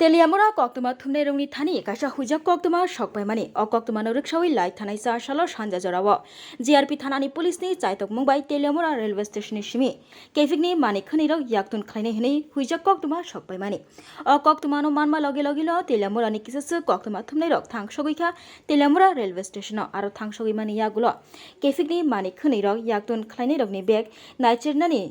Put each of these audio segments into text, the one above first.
ತೆಲಿಯಮುರ ಕೊಕ್ತುಮ ಥುಮ್ನೆರುಂಗ್ನಿ Thani ಕೈಸಾ ಹುಜಕ್ ಕೊಕ್ತುಮ ಶಕ್ಪೈಮಾನಿ ಅ ಕೊಕ್ತುಮ ನೌರಿಕ್ ಸೌಯಿ লাই থানাই ಸಾ ಶಾಲ ಸಾಂಜಾ ಜರಾವ জিআরপি থানানি পুলিশনি চাইতক মুম্বাই তেলিয়ামুরা রেলওয়ে স্টেশনের সিমি। কেফিক মানে খনি খনিরও ইয়াকতুন খাইনে হিনে হুইজাক কক্তমা সকমাই মানে। অকক্তমা নো মানমা লগে লগে ল তেলিয়ামুরানি কিসেস কক্তমা থুমনাই রক থাংসগৈখা তেলিয়ামুরা রেলওয়ে স্টেশন আর থাং সগৈ মানে ইয়াগুলো। কেফিক মানে খনি খনিরও ইয়াকতুন খাইনে রকনি ব্যাগ নাইচেরনানি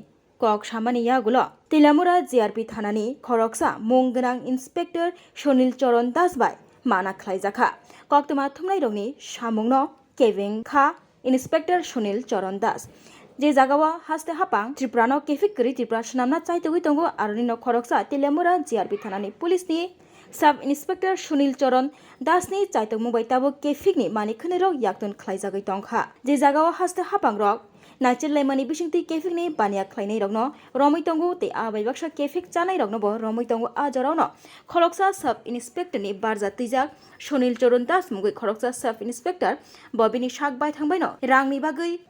কক সামানি ইয়াগুলো। তিলামুরা জিআরপি থানানি খরকসা মুং ইন্সপেক্টর সনিল চরণ দাসবাই মানা খ্লাইজাখা। কক্ত থুমনাই রংনি সামুংন কেভিং খা ইন্সপেক্টর সুনীল চরণ দাস। যে জাগাওয়া হাসতে হাপাং ত্রিপুরানো কেফিক করি ত্রিপুরা সুনামনা চাইতগুই তঙ্গু আরনি ন খরকসা তিলামুরা জিআরপি থানানি পুলিশনি সাব ইন্সপেক্টর সুনীল চরণ দাসনি চাইতক মুম্বাই তাবো কেফিকনি মানিকখনে রক ইয়াকতুন খ্লাইজাগৈ টংখা যে জাগাও হাসতে হাপাং রক নাইচেরলাইমানি কেফিক নি বানিয়া খ্লাইনাই রগ্ন রমৈতঙ্গু তে আবাই বাইবাকসা কেফিক চানাই রগ্নব রমৈতঙ্গু তঙ্গু জরাওন খরকসা সাব ইন্সপেক্টর নি বারজা তিজাক সুনীল চরণ দাস মুগুই খরকসা সাব ইন্সপেক্টর ববিনি শাক বাই থাংবাইন রাংনি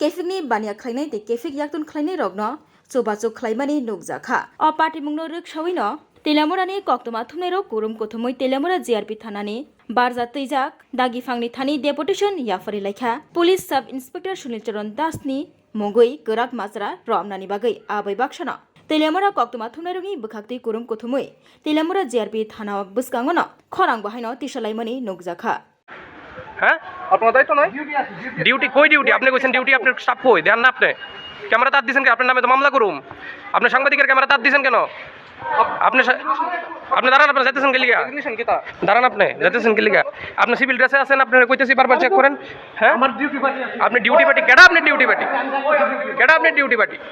কেফিক নি বানিয়া খ্লাইনাই তে কেফিক ইয়াকতন খ্লাইনাই রকনো চোবাচো খ্লাইমানি নুকজাখা অ পাটি মুংন রুক সবিন पार्टी मुंनो रिक्सावैनो तेलामुरानि कक्तमा थुमनेरो कुरुम कोथुमै तेलामुरा जिआरपि थानानि बारजा तैजाक दागिफांनि थानि डेपुटेशन याफारि लाइखा police sub inspector Sunil Charan दासनि मुगै गोराक माजरा रमनानि बागै आबै बाक्साना तेलामुरा कक्तमा थुमनेरोनि बोखाक्ति कुरुम कोथुमै तेलामुरा जिआरपि थाना बुसकांगनो खरां बाहायनो तिसालाइमानि नुकजाखा হ্যাঁ আপনার দায়িত্ব নাই ডিউটি কই ডিউটি আপনি কইছেন ডিউটি আপনার স্টাফ কই দেন না আপনি ক্যামেরা তার দিছেন কেন আপনার নামে তো মামলা করুম আপনি সাংবাদিকের ক্যামেরা তার দিছেন কেন আপনি সা- আপনি দাঁড়ান আপনি যাইতেছেন কে লিগা রেজিগনেশন কিতা দাঁড়ান আপনি যাইতেছেন কে লিগা আপনি সিভিল ড্রেসে আছেন আপনি কইতেছি বারবার চেক করেন হ্যাঁ আমার ডিউটি পার্টি আছে আপনি ডিউটি পার্টি কেডা আপনি ডিউটি পার্টি কেডা আপনি ডিউটি পার্টি